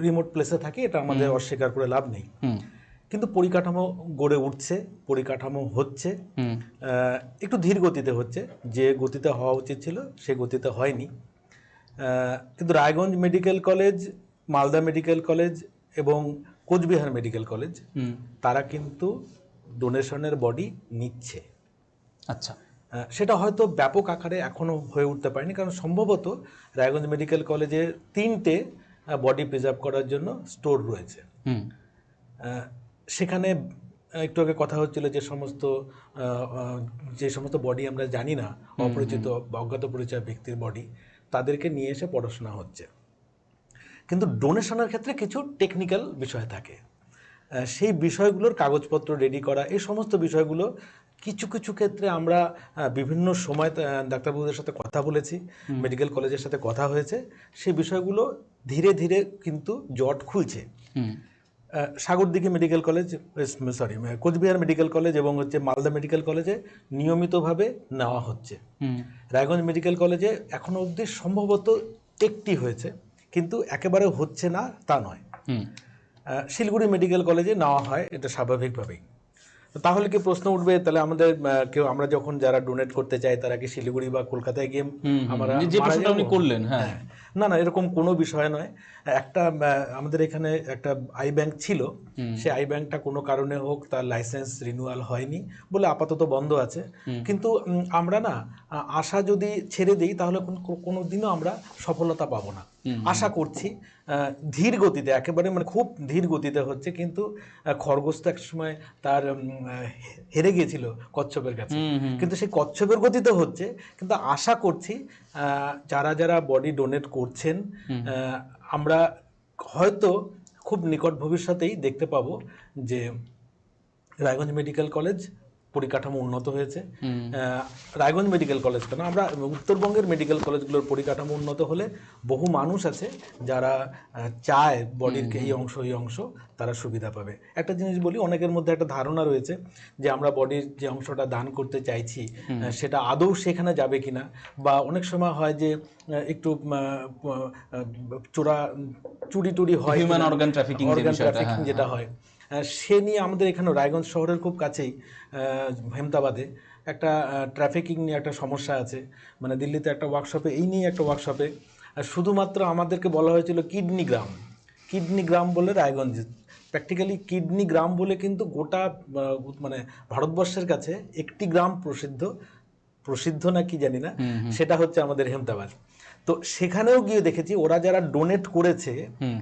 Remote প্লেসে থাকি এটা আমাদের অস্বীকার করে লাভ নেই। কিন্তু পরিকাঠামো গড়ে উঠছে পরিকাঠামো হচ্ছে একটু ধীর গতিতে হচ্ছে। যে গতিতে হওয়া উচিত ছিল সে গতিতে হয়নি। কিন্তু Raiganj medical college Malda medical college এবং কোচবিহার মেডিকেল কলেজ তারা কিন্তু ডোনেশনের বডি নিচ্ছে। আচ্ছা। সেটা হয়তো ব্যাপক আকারে এখনও হয়ে উঠতে পারেনি। কারণ সম্ভবত রায়গঞ্জ মেডিকেল কলেজে তিনটে বডি প্রিজার্ভ করার জন্য স্টোর রয়েছে। সেখানে একটু আগে কথা হচ্ছিল যে সমস্ত যে সমস্ত বডি আমরা জানি না অপরিচিত বা অজ্ঞাত পরিচয় ব্যক্তির বডি তাদেরকে নিয়ে এসে পড়াশোনা হচ্ছে। কিন্তু ডোনেশনের ক্ষেত্রে কিছু টেকনিক্যাল বিষয় থাকে। সেই বিষয়গুলোর কাগজপত্র রেডি করা এই সমস্ত বিষয়গুলো কিছু কিছু ক্ষেত্রে আমরা বিভিন্ন সময় ডাক্তারবাবুদের সাথে কথা বলেছি মেডিকেল কলেজের সাথে কথা হয়েছে। সেই বিষয়গুলো ধীরে ধীরে কিন্তু জট খুলছে। Sagardighi medical college sorry Cooch Behar medical college এবং হচ্ছে মালদা মেডিকেল কলেজে নিয়মিতভাবে নেওয়া হচ্ছে। রায়গঞ্জ মেডিকেল কলেজে এখনও অবধি সম্ভবত একটি হয়েছে কিন্তু একেবারে হচ্ছে না তা নয়। শিলিগুড়ি মেডিকেল কলেজে নেওয়া হয় এটা স্বাভাবিকভাবেই। তাহলে কি প্রশ্ন উঠবে? তাহলে আমাদের কেউ আমরা যখন যারা ডোনেট করতে চাই তারা কি শিলিগুড়ি বা কলকাতায় গিয়ে। আমরা যে প্রশ্নটা আপনি করলেন হ্যাঁ। না না এরকম কোনো বিষয় নয়। একটা আমাদের এখানে একটা আই ব্যাংক ছিল সে আই ব্যাংকটা কোনো কারণে হোক তার লাইসেন্স রিনিউয়াল হয়নি বলে আপাতত বন্ধ আছে। কিন্তু আমরা না আশা যদি ছেড়ে দিই তাহলে কোনো দিনও আমরা সফলতা পাবো না। আশা করছি ধীর গতিতে একেবারে মানে খুব ধীর গতিতে হচ্ছে কিন্তু খরগোশ তো এক সময় তার হেরে গিয়েছিল কচ্ছপের কাছে। কিন্তু সেই কচ্ছপের গতিতে হচ্ছে কিন্তু আশা করছি আহ, যারা যারা বডি ডোনেট করছেন আমরা হয়তো খুব নিকট ভবিষ্যতেই দেখতে পাবো যে রায়গঞ্জ মেডিকেল কলেজ পরিকাঠামো উন্নত হয়েছে। রায়গঞ্জ মেডিকেল কলেজ কেন? আমরা উত্তরবঙ্গের মেডিকেল কলেজগুলোর পরিকাঠামো উন্নত হলে বহু মানুষ আছে যারা চায় বডির এই অংশ এই অংশ তারা সুবিধা পাবে। একটা জিনিস বলি অনেকের মধ্যে একটা ধারণা রয়েছে যে আমরা বডির যে অংশটা দান করতে চাইছি সেটা আদৌ সেখানে যাবে কিনা? বা অনেক সময় হয় যে একটু চোরা চুরি টুরি হয় human organ trafficking organ trafficking হ্যাঁ। যেটা হয়। সে নিয়ে আমাদের এখানে রায়গঞ্জ শহরের খুব কাছেই হেমতাবাদে একটা ট্রাফিকিং নিয়ে একটা সমস্যা আছে। মানে দিল্লিতে একটা ওয়ার্কশপে এই নিয়ে একটা ওয়ার্কশপে শুধুমাত্র আমাদেরকে বলা হয়েছিল কিডনি গ্রাম। কিডনি গ্রাম বলে রায়গঞ্জ। প্র্যাকটিক্যালি কিডনি গ্রাম বলে কিন্তু গোটা মানে ভারতবর্ষের কাছে একটি গ্রাম প্রসিদ্ধ প্রসিদ্ধ না কি জানি না সেটা হচ্ছে আমাদের হেমতাবাদ। তো সেখানেও গিয়ে দেখেছি ওরা যারা ডোনেট করেছে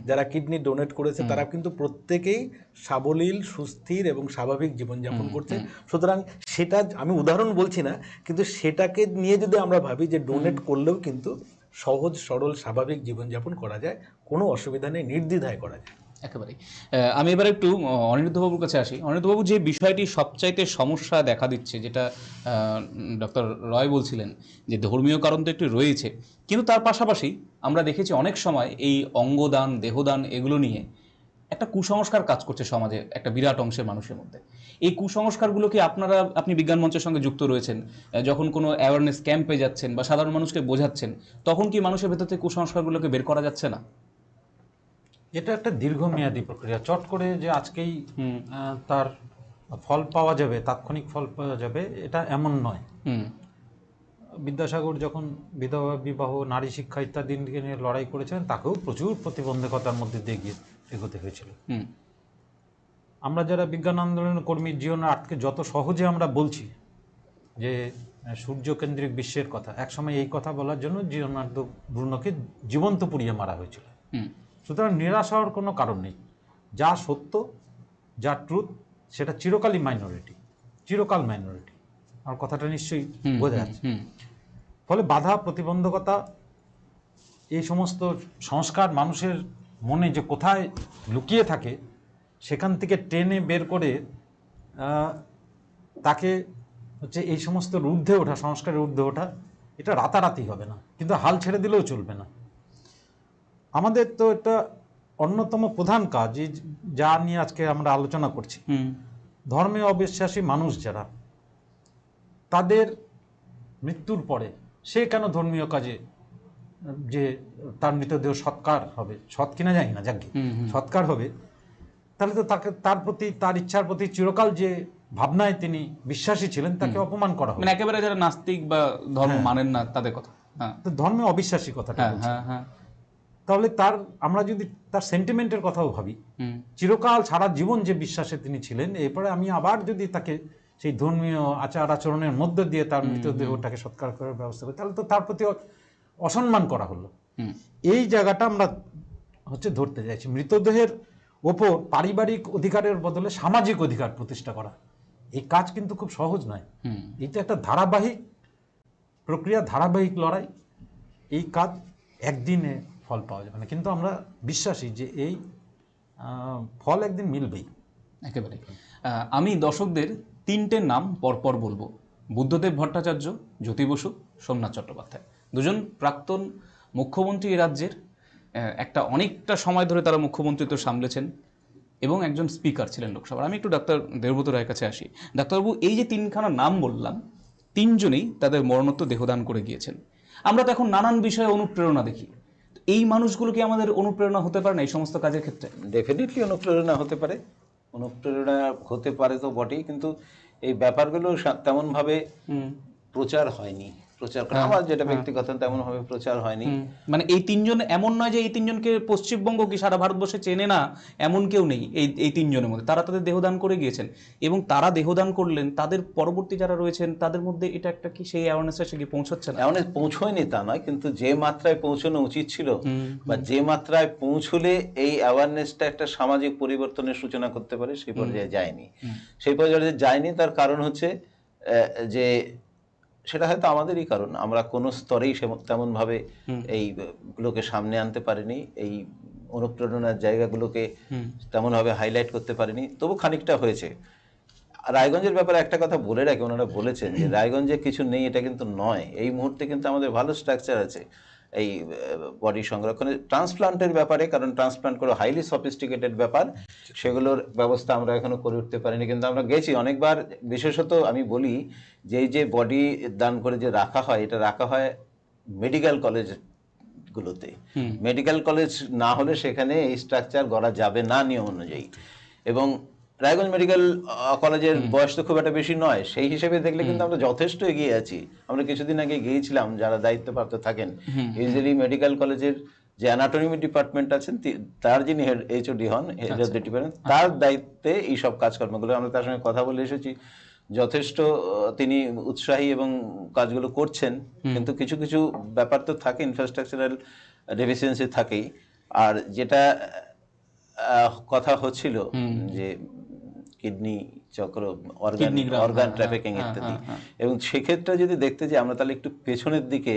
যারা কিডনি ডোনেট করেছে তারা কিন্তু প্রত্যেকেই সাবলীল সুস্থির এবং স্বাভাবিক জীবনযাপন করছে। সুতরাং সেটা আমি উদাহরণ বলছি না কিন্তু সেটাকে নিয়ে যদি আমরা ভাবি যে ডোনেট করলেও কিন্তু সহজ সরল স্বাভাবিক জীবনযাপন করা যায় কোনো অসুবিধা নেই নির্দ্বিধায় করা যায়। একেবারেই। আমি এবার একটু অনিরুদ্ধবাবুর কাছে আসি। অনিরুদ্ধবাবু যে বিষয়টি সবচাইতে সমস্যা দেখা দিচ্ছে, যেটা ডক্টর রয় বলছিলেন, যে ধর্মীয় কারণ তো একটু রয়েছে, কিন্তু তার পাশাপাশি আমরা দেখেছি অনেক সময় এই অঙ্গদান, দেহদান এগুলো নিয়ে একটা কুসংস্কার কাজ করছে সমাজে, একটা বিরাট অংশের মানুষের মধ্যে। এই কুসংস্কারগুলো কি আপনারা, আপনি বিজ্ঞান মঞ্চের সঙ্গে যুক্ত রয়েছেন যখন কোনো অ্যাওয়ারনেস ক্যাম্পে যাচ্ছেন বা সাধারণ মানুষকে বোঝাচ্ছেন, তখন কি মানুষের ভেতর থেকে কুসংস্কারগুলোকে বের করা যাচ্ছে না? এটা একটা দীর্ঘমেয়াদী প্রক্রিয়া। চট করে যে আজকেই তার ফল পাওয়া যাবে তাৎক্ষণিক ফল পাওয়া যাবে এটা এমন নয়। বিদ্যাসাগর যখন বিধবা বিবাহ নারী শিক্ষা ইত্যাদি নিয়ে লড়াই করেছিলেন তাকেও প্রচুর প্রতিবন্ধকতার মধ্যে দিয়ে গিয়ে এগোতে হয়েছিল। আমরা যারা বিজ্ঞান আন্দোলনের কর্মী জীবনে আটকে যত সহজে আমরা বলছি যে সূর্যকেন্দ্রিক বিশ্বের কথা একসময় এই কথা বলার জন্য জীবনার্দ ব্রুনোকে জীবন্ত পুড়িয়ে মারা হয়েছিল। সুতরাং নিরাশ হওয়ার কোনো কারণ নেই। যা সত্য যা ট্রুথ সেটা চিরকালই মাইনরিটি চিরকাল মাইনরিটি আমার কথাটা নিশ্চয়ই বোঝা যাচ্ছে। ফলে বাধা প্রতিবন্ধকতা এই সমস্ত সংস্কার মানুষের মনে যে কোথায় লুকিয়ে থাকে সেখান থেকে টেনে বের করে তাকে হচ্ছে এই সমস্ত ঊর্ধ্বে ওঠা সংস্কারের ঊর্ধ্বে ওঠা এটা রাতারাতি হবে না। কিন্তু হাল ছেড়ে দিলেও চলবে না। আমাদের তো এটা অন্যতম প্রধান কাজ যা নিয়ে আজকে আমরা আলোচনা করছি। ধর্মে অবিশ্বাসী মানুষ যারা তাদের মৃত্যুর পরে সে কেন ধর্মীয় কাজে যে তার মৃতদেহ সৎকার হবে সৎ কিনা জানি না যাকে সৎকার হবে তাহলে তো তাকে তার প্রতি তার ইচ্ছার প্রতি চিরকাল যে ভাবনায় তিনি বিশ্বাসী ছিলেন তাকে অপমান করা হবে মানে একেবারে যারা নাস্তিক বা ধর্ম মানেন না তাদের কথা। হ্যাঁ। তো ধর্মে অবিশ্বাসী কথাটা হ্যাঁ হ্যাঁ হ্যাঁ। তাহলে তার আমরা যদি তার সেন্টিমেন্টের কথাও ভাবি চিরকাল সারা জীবন যে বিশ্বাসে তিনি ছিলেন এরপরে আমি আবার যদি তাকে সেই ধর্মীয় আচার আচরণের মধ্য দিয়ে তার মৃতদেহটাকে সৎকার করার ব্যবস্থা করি তাহলে তো তার প্রতি অসম্মান করা হলো। এই জায়গাটা আমরা হচ্ছে ধরতে চাইছি। মৃতদেহের ওপর পারিবারিক অধিকারের বদলে সামাজিক অধিকার প্রতিষ্ঠা করা এই কাজ কিন্তু খুব সহজ নয়। এটা একটা ধারাবাহিক প্রক্রিয়া ধারাবাহিক লড়াই। এই কাজ একদিনে ফল পাওয়া যাবে না। কিন্তু আমরা বিশ্বাসী যে এই ফল একদিন মিলবেই। একেবারে। আমি দর্শকদের তিনটে নাম পরপর বলব। বুদ্ধদেব ভট্টাচার্য, জ্যোতি বসু, সোমনাথ চট্টোপাধ্যায়। দুজন প্রাক্তন মুখ্যমন্ত্রী রাজ্যের একটা অনেকটা সময় ধরে তারা মুখ্যমন্ত্রিত্ব সামলেছেন এবং একজন স্পিকার ছিলেন লোকসভার। আমি একটু ডাক্তার দেবব্রত রায়ের কাছে আসি। ডাক্তারবাবু, এই যে তিনখানা নাম বললাম, তিনজনেই তাদের মরণোত্তর দেহদান করে গিয়েছেন। আমরা তো এখন নানান বিষয়ে অনুপ্রেরণা দেখি। এই মানুষগুলো কি আমাদের অনুপ্রেরণা হতে পারে না এই সমস্ত কাজের ক্ষেত্রে? ডেফিনেটলি অনুপ্রেরণা হতে পারে। অনুপ্রেরণা হতে পারে তো বটেই কিন্তু এই ব্যাপারগুলো তেমনভাবে প্রচার হয়নি। প্রচার করা। আমার যেটা ব্যক্তিগত তেমনভাবে প্রচার হয়নি। মানে এই তিনজন এমন নয় যে এই তিনজনকে পশ্চিমবঙ্গ কি সারা ভারতবর্ষে চেনে না এমন কেউ নেই এই এই তিনজনের মধ্যে। তারা তাদের দেহদান করে গিয়েছেন এবং তারা দেহদান করলেন তাদের পরবর্তী যারা রয়েছেন তাদের মধ্যে এটা একটা কি সেই অ্যাওয়ারনেসটা সে কি পৌঁছচ্ছে না? এমন পৌঁছয়নি তা নয় কিন্তু যে মাত্রায় পৌঁছানো উচিত ছিল বা যে মাত্রায় পৌঁছলে এই অ্যাওয়ারনেসটা একটা সামাজিক পরিবর্তনের সূচনা করতে পারে সেই পর্যায়ে যায়নি। সেই পর্যায়ে যায়নি তার কারণ হচ্ছে আহ, যে সেটা হয়তো আমাদেরই কারণ। আমরা কোনো স্তরেই তেমনভাবে এই গুলোকে সামনে আনতে পারিনি এই অনুপ্রেরণার জায়গাগুলোকে তেমনভাবে হাইলাইট করতে পারিনি। তবু খানিকটা হয়েছে। রায়গঞ্জের ব্যাপারে একটা কথা বলে রাখি ওনারা বলেছেন যে রায়গঞ্জে কিছু নেই এটা কিন্তু নয়। এই মুহূর্তে কিন্তু আমাদের ভালো স্ট্রাকচার আছে। এই বডি সংরক্ষণের ট্রান্সপ্লান্টের ব্যাপারে কারণ ট্রান্সপ্লান্ট করে হাইলি সফিস্টিকেটেড ব্যাপার সেগুলোর ব্যবস্থা আমরা এখনও করে উঠতে পারিনি। কিন্তু আমরা গেছি অনেকবার বিশেষত আমি বলি যে এই যে বডি দান করে যে রাখা হয় এটা রাখা হয় মেডিকেল কলেজ গুলোতে। মেডিকেল কলেজ না হলে সেখানে এই স্ট্রাকচার গড়া যাবে না নিয়ম অনুযায়ী। এবং রায়গঞ্জ মেডিকেল কলেজের বয়স তো খুব একটা বেশি নয়। সেই হিসেবে দেখলে কিন্তু আমরা যথেষ্ট এগিয়ে আছি। আমরা কিছুদিন আগে গিয়েছিলাম যারা দায়িত্বপ্রাপ্ত থাকেন। ইউজুয়ালি মেডিকেল কলেজের যে অ্যানাটমি ডিপার্টমেন্ট আছেন তার যিনি হেড এইচওডি হন হেড অফ ডিপার্টমেন্ট তার দায়িত্বে এই সব কাজকর্মগুলো আমরা তার সঙ্গে কথা বলে এসেছি। যথেষ্ট তিনি উৎসাহী এবং কাজগুলো করছেন। কিন্তু কিছু কিছু ব্যাপার তো থাকে ইনফ্রাস্ট্রাকচারাল ডেফিসিয়েন্সি থাকেই। আর যেটা কথা হচ্ছিল যে কিডনি চক্র অর্গান অর্গান ট্রাফিকিং ইত্যাদি। এবং সেক্ষেত্রে যদি দেখতে যে আমরা তাহলে একটু পেছনের দিকে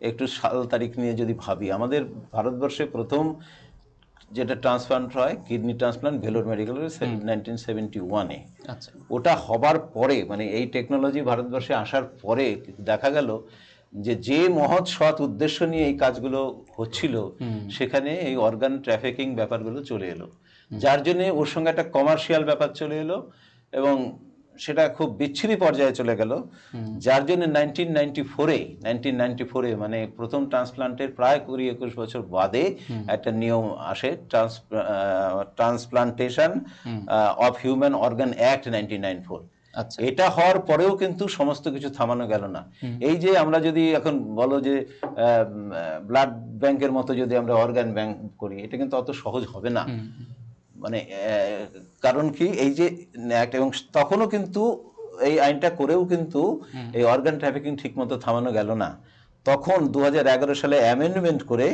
একটু সাল তারিখ নিয়ে যদি ভাবি আমাদের ভারতবর্ষে প্রথম যেটা ট্রান্সপ্লান্ট হয় কিডনি ট্রান্সপ্লান্ট ভেলোর মেডিকেলের নাইনটিন সেভেন্টি ওয়ানে আচ্ছা। ওটা হবার পরে মানে এই টেকনোলজি ভারতবর্ষে আসার পরে দেখা গেল যে যে মহৎ সৎ উদ্দেশ্য নিয়ে এই কাজগুলো হচ্ছিল সেখানে এই অর্গান ট্রাফিকিং ব্যাপারগুলো চলে এলো। যার জন্য ওর সঙ্গে একটা কমার্শিয়াল ব্যাপার চলে এলো এবং সেটা খুব বিচ্ছিরি পর্যায়ে চলে গেল। যার জন্য নাইনটিন নাইনটি ফোরে নাইনটিন নাইনটি ফোরে মানে প্রথম ট্রান্সপ্লান্টের প্রায় কুড়ি একুশ বছর বাদে একটা নিয়ম আসে transplantation of human organ act nineteen nine four এটা হওয়ার পরেও কিন্তু সমস্ত কিছু থামানো গেল না। এই যে আমরা যদি এখন বলো যে ব্লাড ব্যাংকের মতো যদি আমরা অর্গান ব্যাংক করি এটা কিন্তু অত সহজ হবে না। মানে কারণ কি এই যে act এবং তখনও কিন্তু এই আইনটা করেও কিন্তু এই অর্গান ট্রাফিকিং ঠিকমতো থামানো গেল না। তখন দু হাজার এগারো সালে অ্যামেন্ডমেন্ট করে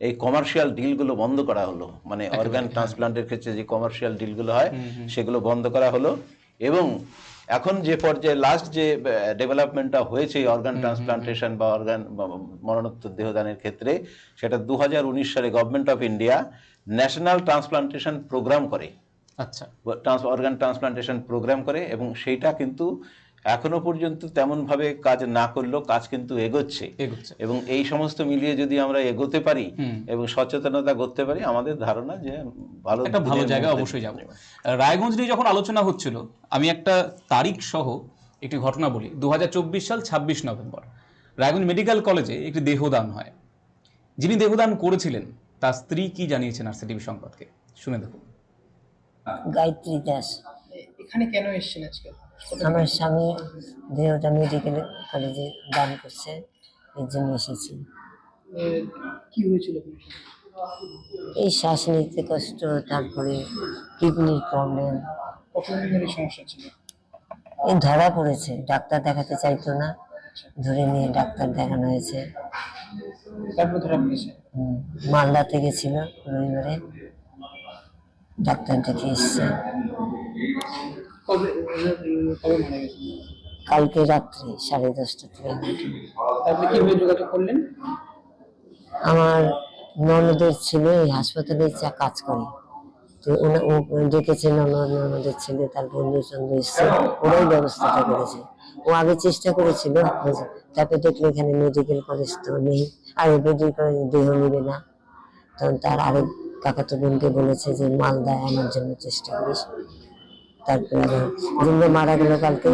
এই কমার্শিয়াল ডিলগুলো বন্ধ করা হলো। মানে অর্গান ট্রান্সপ্লান্টের ক্ষেত্রে যে কমার্শিয়াল ডিলগুলো হয় সেগুলো বন্ধ করা হলো। এবং এখন যে পর্যায়ে লাস্ট যে ডেভেলপমেন্টটা হয়েছে অর্গান ট্রান্সপ্লান্টেশন বা অর্গান মরণোত্তর দেহদানের ক্ষেত্রে সেটা দু হাজার উনিশ সালে government of India national transplantation program করে। আচ্ছা। ট্রান্স অর্গান ট্রান্সপ্লান্টেশন প্রোগ্রাম করে এবং সেইটা কিন্তু এখনও পর্যন্ত তেমনভাবে কাজ না করলেও কাজ কিন্তু এগোচ্ছে। এবং এই সমস্ত মিলিয়ে যদি আমরা এগোতে পারি এবং সচেতনতা করতে পারি আমাদের ধারণা যে ভালো একটা ভালো জায়গা অবশ্যই যাব। রায়গঞ্জ নিয়ে যখন আলোচনা হচ্ছিল আমি একটা তারিখ সহ একটি ঘটনা বলি। দু হাজার চব্বিশ সাল ছাব্বিশ নভেম্বর। রায়গঞ্জ মেডিকেল কলেজে একটি দেহদান হয়। যিনি দেহদান করেছিলেন তার স্ত্রী কি জানিয়েছেন আরসিটিভি সংবাদকে? শুনে দেখুন। গায়ত্রী দাস। এখানে কেন এসেছেন আজকে? আমার স্বামী দেহটা মেডিকেল কলেজে দান করছে এর জন্য এসেছি। কি হয়েছিল এই শ্বাস নিতে কষ্ট তারপরে কিডনির প্রবলেম কতদিন এই সমস্যা ছিল? এই ধরা পড়েছে ডাক্তার দেখাতে চাইতো না ধরে নিয়ে ডাক্তার দেখানো হয়েছে। তারপর ধরা পড়েছে? মালদাতে গেছিল রবিবারে ডাক্তার দেখে এসছে। কবে কবে মারা গেছে কালকে রাত্রে সাড়ে দশটা। কীভাবে যোগাযোগ করলেন? আমার ননদের ছেলে এই হাসপাতালে যা কাজ করে। তো ওনা- ও ডেকেছে ননদ ননদের ছেলে তার এসছে। ওরাই ব্যবস্থাটা করেছে। ও আগে চেষ্টা করেছিল তারপরে দেখল এখানে মেডিকেল কলেজ তো নেই। আর মেডিকেল কলেজ দেহ নিবে না। তখন তার আরেক কাকাতো বোনকে বলেছে যে মালদায় আনার জন্য চেষ্টা করিস। তারপরে যিনি মারা গেল কালকে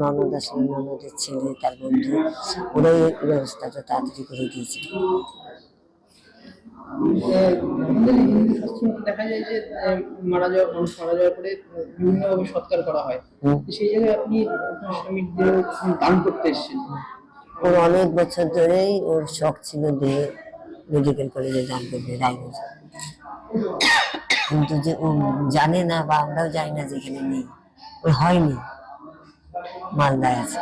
ননদ আসলে ননদের ছেলে তার বন্ধু ওরাই ব্যবস্থাটা তাড়াতাড়ি করে দিয়েছে দেখা যায় যে মারা যাওয়া মানুষ মারা যাওয়ার পরে বিভিন্নভাবে সৎকার করা হয়। সেই জায়গায় আপনি দান করতে এসেছেন। ওর অনেক বছর ধরেই ওর শখ ছিল দিয়ে মেডিকেল কলেজে দান করবে রায়গঞ্জ। কিন্তু যে ও জানে না বা আমরাও জানি না যে এখানে নেই। ওর হয়নি। মালদায় আছে।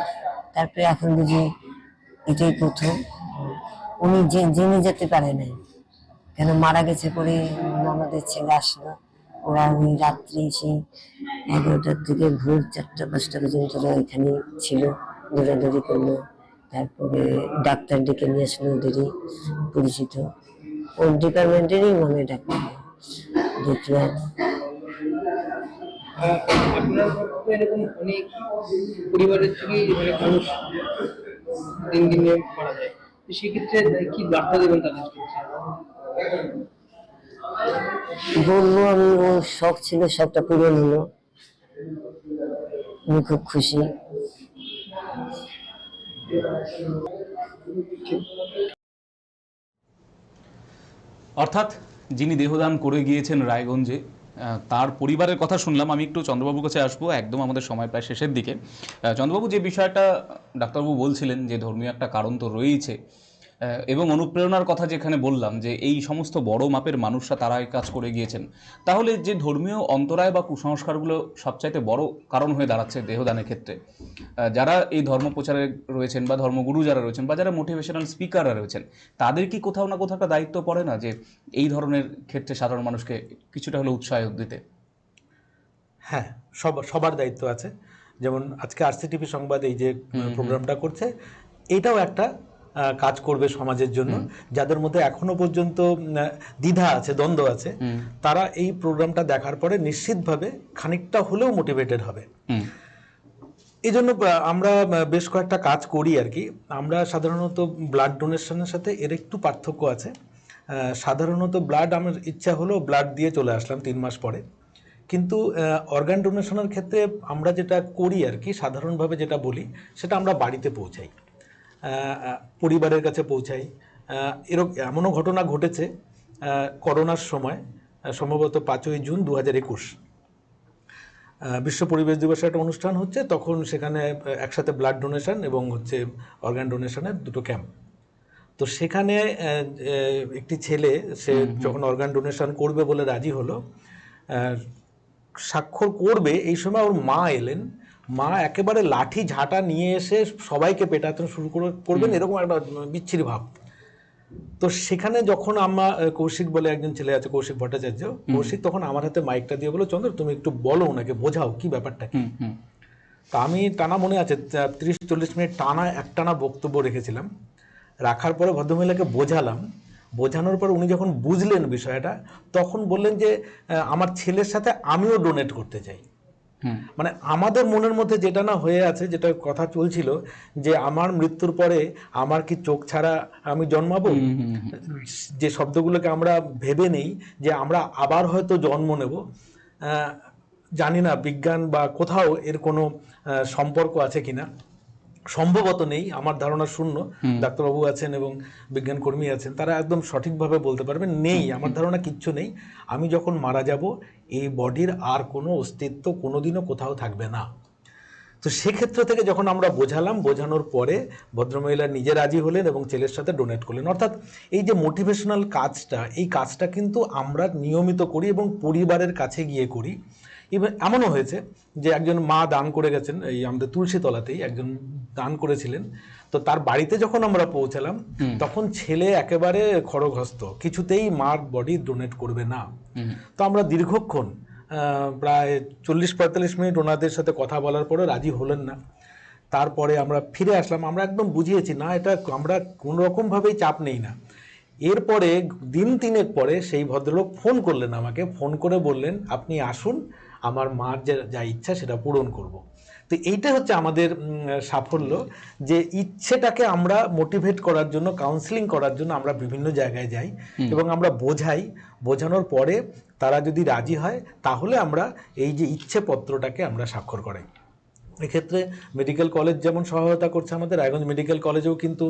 তারপরে এখন বুঝি এটাই প্রথম। উনি জেনে যেতে পারে নাই। কেন মারা গেছে পরে ননদের ছেলে আসলো। ওরা ওই রাত্রি সেই এগারোটার থেকে ভোর চারটা, পাঁচটা পর্যন্ত ওরা এখানে ছিল। দৌড়াদৌড়ি করল। তারপরে ডাক্তার ডেকে নিয়ে আসলো ওদেরই পরিচিত। ওর ডিপার্টমেন্টেরই মনে ডাক্তার। দেখল আহ, আপনার তো এরকম অনেক পরিবারের অনেক মানুষ দিন দিনে মারা যায়। তো সেক্ষেত্রে কি বার্তা দেবেন তাদের বলব আমি ওর শখ ছিল শখটা পূরণ হলো। আমি খুব খুশি। অর্থাৎ যিনি দেহদান করে গিয়েছেন রায়গঞ্জে তার পরিবারের কথা শুনলাম। আমি একটু চন্দ্রবাবুর কাছে আসব একদম আমাদের সময় প্রায় শেষের দিকে। চন্দ্রবাবু যে বিষয়টা ডাক্তারবাবু বলছিলেন যে ধর্মীয় একটা কারণ তো আহ, এবং অনুপ্রেরণার কথা যেখানে বললাম যে এই সমস্ত বড় মাপের মানুষরা তারা কাজ করে গিয়েছেন তাহলে যে ধর্মীয় অন্তরায় বা কুসংস্কারগুলো সবচাইতে বড় কারণ হয়ে দাঁড়াচ্ছে দেহদানের ক্ষেত্রে যারা এই ধর্ম প্রচারে রয়েছেন বা ধর্মগুরু যারা রয়েছেন বা যারা মোটিভেশনাল স্পিকাররা রয়েছেন তাদের কি কোথাও না কোথাও একটা দায়িত্ব পড়ে না যে এই ধরনের ক্ষেত্রে সাধারণ মানুষকে কিছুটা হলে উৎসাহ দিতে? হ্যাঁ সব সবার দায়িত্ব আছে। যেমন আজকে আরসিটিভি সংবাদ এই যে প্রোগ্রামটা করছে এটাও একটা কাজ করবে সমাজের জন্য। যাদের মধ্যে এখনও পর্যন্ত দ্বিধা আছে দ্বন্দ্ব আছে তারা এই প্রোগ্রামটা দেখার পরে নিশ্চিতভাবে খানিকটা হলেও মোটিভেটেড হবে। এই জন্য আমরা বেশ কয়েকটা কাজ করি আর কি। আমরা সাধারণত ব্লাড ডোনেশনের সাথে এর একটু পার্থক্য আছে। সাধারণত ব্লাড আমার ইচ্ছা হলো ব্লাড দিয়ে চলে আসলাম তিন মাস পরে। কিন্তু অর্গান ডোনেশনের ক্ষেত্রে আমরা যেটা করি আর কি সাধারণভাবে যেটা বলি সেটা আমরা বাড়িতে পৌঁছাই। পরিবারের কাছে পৌঁছাই। এরকম এমনও ঘটনা ঘটেছে করোনার সময় সম্ভবত পাঁচই জুন দু হাজার একুশ বিশ্ব পরিবেশ দিবসে একটা অনুষ্ঠান হচ্ছে তখন সেখানে একসাথে ব্লাড ডোনেশন এবং হচ্ছে অর্গান ডোনেশনের দুটো ক্যাম্প তো সেখানে একটি ছেলে সে যখন অর্গান ডোনেশন করবে বলে রাজি হলো স্বাক্ষর করবে এই সময় ওর মা এলেন মা একেবারে লাঠি ঝাঁটা নিয়ে এসে সবাইকে পেটাতে শুরু করে- করবেন এরকম একটা বিচ্ছিরি ভাব। তো সেখানে যখন আমা কৌশিক বলে একজন ছেলে আছে কৌশিক ভট্টাচার্য কৌশিক তখন আমার হাতে মাইকটা দিয়ে বলো চন্দ্র তুমি একটু বলো ওনাকে বোঝাও কি ব্যাপারটা কি? তা আমি টানা মনে আছে তিরিশ চল্লিশ মিনিট টানা একটানা বক্তব্য রেখেছিলাম। রাখার পরে ভদ্রমহিলাকে বোঝালাম। বোঝানোর পর উনি যখন বুঝলেন বিষয়টা তখন বললেন যে আমার ছেলের সাথে আমিও ডোনেট করতে চাই। মানে আমাদের মনের মধ্যে যেটা না হয়ে আছে যেটা কথা চলছিল যে আমার মৃত্যুর পরে আমার কি চোখ ছাড়া আমি জন্মাবো? যে শব্দগুলোকে আমরা ভেবে নেই যে আমরা আবার হয়তো জন্ম নেব। জানি না বিজ্ঞান বা কোথাও এর কোনো সম্পর্ক আছে কিনা। সম্ভবত নেই আমার ধারণা শূন্য। ডাক্তারবাবু আছেন এবং বিজ্ঞান কর্মী আছেন তারা একদম সঠিকভাবে বলতে পারবেন নেই। আমার ধারণা কিচ্ছু নেই। আমি যখন মারা যাব এই বডির আর কোনো অস্তিত্ব কোনোদিনও কোথাও থাকবে না। তো সেক্ষেত্র থেকে যখন আমরা বোঝালাম, বোঝানোর পরে ভদ্রমহিলা নিজে রাজি হলেন এবং ছেলের সাথে ডোনেট করলেন। অর্থাৎ এই যে মোটিভেশনাল কাজটা, এই কাজটা কিন্তু আমরা নিয়মিত করি এবং পরিবারের কাছে গিয়ে করি। ইভেন এমনও হয়েছে যে একজন মা দান করে গেছেন এই আমাদের তুলসীতলাতেই একজন দান করেছিলেন। তো তার বাড়িতে যখন আমরা পৌঁছালাম তখন ছেলে একেবারে খড়গহস্ত কিছুতেই মার বডি ডোনেট করবে না। তো আমরা দীর্ঘক্ষণ প্রায় চল্লিশ পঁয়তাল্লিশ মিনিট ওনাদের সাথে কথা বলার পরে রাজি হলেন না। তারপরে আমরা ফিরে আসলাম আমরা একদম বুঝিয়েছি না এটা আমরা কোনো রকমভাবেই চাপ নেই না। এরপরে দিন তিনেক পরে সেই ভদ্রলোক ফোন করলেন আমাকে ফোন করে বললেন আপনি আসুন আমার মার যে যা ইচ্ছা সেটা পূরণ করব। তো এইটা হচ্ছে আমাদের সাফল্য যে ইচ্ছেটাকে আমরা মোটিভেট করার জন্য কাউন্সিলিং করার জন্য আমরা বিভিন্ন জায়গায় যাই এবং আমরা বোঝাই। বোঝানোর পরে তারা যদি রাজি হয় তাহলে আমরা এই যে ইচ্ছে পত্রটাকে আমরা স্বাক্ষর করাই। এক্ষেত্রে মেডিকেল কলেজ যেমন সহায়তা করছে আমাদের রায়গঞ্জ মেডিকেল কলেজেও কিন্তু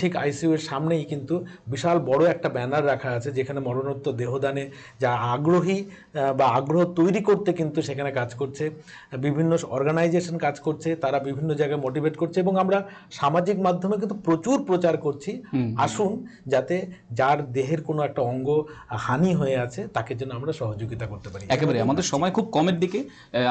ঠিক আইসিইউ এর সামনেই কিন্তু বিশাল বড় একটা ব্যানার রাখা আছে যেখানে মরণোত্তর দেহদানে যা আগ্রহী বা আগ্রহ তৈরি করতে কিন্তু সেখানে কাজ করছে বিভিন্ন অর্গানাইজেশন কাজ করছে তারা বিভিন্ন জায়গায় মোটিভেট করছে এবং আমরা সামাজিক মাধ্যমে কিন্তু প্রচুর প্রচার করছি। আসুন যাতে যার দেহের কোনো একটা অঙ্গ হানি হয়ে আছে তাকে যেন আমরা সহযোগিতা করতে পারি। একেবারে আমাদের সময় খুব কমের দিকে।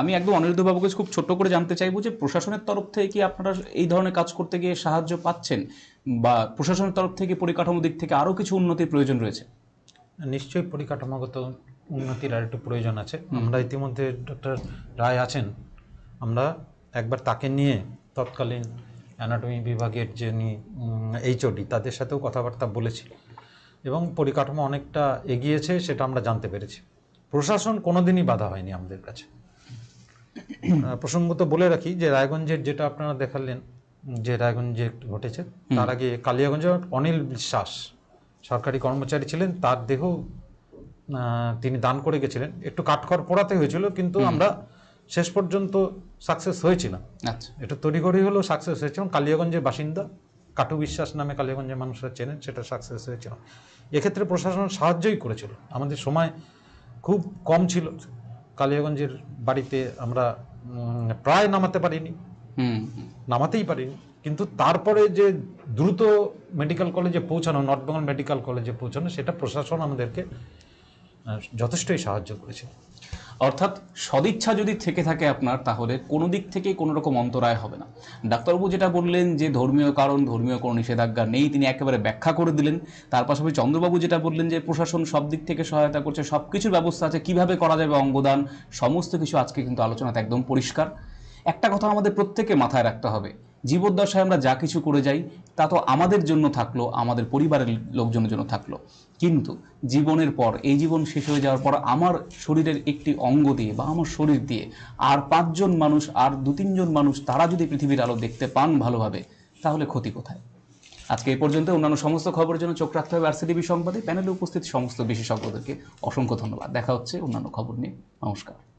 আমি একদম অনিরুদ্ধ বাবুকে খুব ছোট্ট করে জানতে চাইব যে প্রশাসনের তরফ থেকে কি আপনারা এই ধরনের কাজ করতে গিয়ে সাহায্য পাচ্ছেন? বা প্রশাসনের তরফ থেকে পরিকাঠামো দিক থেকে আরও কিছু উন্নতির প্রয়োজন রয়েছে? নিশ্চয়ই পরিকাঠামোগত উন্নতির আর একটু প্রয়োজন আছে। আমরা ইতিমধ্যে ডক্টর রায় আছেন। আমরা একবার তাকে নিয়ে তৎকালীন অ্যানাটমি বিভাগের যিনি এইচওডি তাদের সাথেও কথাবার্তা বলেছি। এবং পরিকাঠামো অনেকটা এগিয়েছে, সেটা আমরা জানতে পেরেছি। প্রশাসন কোনোদিনই বাধা হয়নি আমাদের কাছে। প্রসঙ্গত বলে রাখি যে রায়গঞ্জের যেটা আপনারা দেখালেন যে রায়গঞ্জে ঘটেছে তার আগে কালিয়াগঞ্জে অনিল বিশ্বাস সরকারি কর্মচারী ছিলেন তার দেহ তিনি দান করে গেছিলেন। একটু কাঠখড় পোড়াতে হয়েছিল কিন্তু আমরা শেষ পর্যন্ত সাকসেস হয়েছিলাম আচ্ছা। এটা তড়িঘড়ি হলেও সাকসেস হয়েছে এবং কালিয়াগঞ্জের বাসিন্দা কাটু বিশ্বাস নামে কালিয়াগঞ্জের মানুষরা চেনেন সেটা সাকসেস হয়েছিল। এক্ষেত্রে প্রশাসন সাহায্যই করেছিল। আমাদের সময় খুব কম ছিল। কালিয়াগঞ্জের বাড়িতে আমরা প্রায় নামাতে পারিনি। নামাতেই পারিনি। কিন্তু তারপরে যে দ্রুত মেডিকেল কলেজে পৌঁছানো নর্থ বেঙ্গল মেডিকেল কলেজে পৌঁছানো সেটা প্রশাসন আমাদেরকে যথেষ্টই সাহায্য করেছে। অর্থাৎ সদিচ্ছা যদি থেকে থাকে আপনার, তাহলে কোনো দিক থেকেই কোনো রকম অন্তরায় হবে না। ডাক্তারবাবু যেটা বললেন যে ধর্মীয় কারণ, ধর্মীয় কোনো নিষেধাজ্ঞা নেই, তিনি একেবারে ব্যাখ্যা করে দিলেন। তার পাশাপাশি চন্দ্রবাবু যেটা বললেন যে প্রশাসন সব দিক থেকে সহায়তা করছে সব কিছুর ব্যবস্থা আছে, কীভাবে করা যাবে অঙ্গদান, সমস্ত কিছু আজকে কিন্তু আলোচনাতে একদম পরিষ্কার। একটা কথা আমাদের প্রত্যেকে মাথায় রাখতে হবে জীবদ্দশায় আমরা যা কিছু করে যাই, তা তো আমাদের জন্য থাকল, আমাদের পরিবারের লোকজনের জন্য থাকল। কিন্তু জীবনের পর, এই জীবন শেষ হয়ে যাওয়ার পর আমার শরীরের একটি অঙ্গ দিয়ে বা আমার শরীর দিয়ে আর পাঁচজন মানুষ, আর দু তিনজন মানুষ, তারা যদি পৃথিবীর আলো দেখতে পান ভালোভাবে, তাহলে ক্ষতি কোথায়? আজকে এই পর্যন্ত অন্যান্য সমস্ত খবরের জন্য চোখ রাখতে হবে আরসিটিভি সংবাদে। প্যানেলে উপস্থিত সমস্ত বিশেষজ্ঞদেরকে অসংখ্য ধন্যবাদ। দেখা হচ্ছে অন্যান্য খবর নিয়ে। নমস্কার।